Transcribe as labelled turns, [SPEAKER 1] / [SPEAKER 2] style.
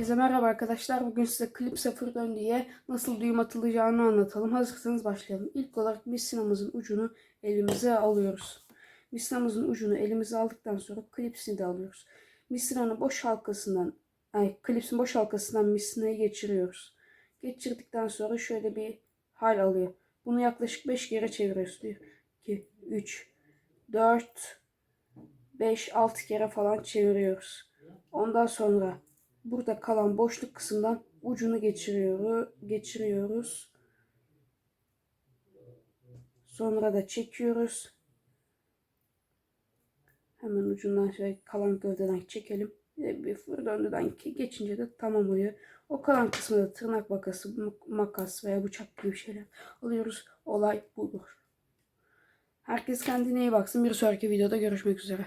[SPEAKER 1] Herkese merhaba arkadaşlar. Bugün size klip sıfır dön diye nasıl düğüm atılacağını anlatalım. Hazırsanız başlayalım. İlk olarak misinamızın ucunu elimize alıyoruz. Misinamızın ucunu elimize aldıktan sonra klipsini de alıyoruz. Misinanın boş halkasından, ay klipsin boş halkasından misinayı geçiriyoruz. Geçirdikten sonra şöyle bir hal alıyor. Bunu yaklaşık 5 kere çeviriyoruz. 1, 2, 3, 4, 5, 6 kere falan çeviriyoruz. Ondan sonra burada kalan boşluk kısımdan ucunu geçiriyoruz. geçiriyoruz. Sonra da çekiyoruz. Hemen ucundan şöyle kalan gövdeden çekelim. Bir bir fır döndüden geçince de tamam oluyor. O kalan kısmı da tırnak makası, makas veya bıçak gibi şeyler alıyoruz. Olay budur. Herkes kendine iyi baksın. Bir sonraki videoda görüşmek üzere.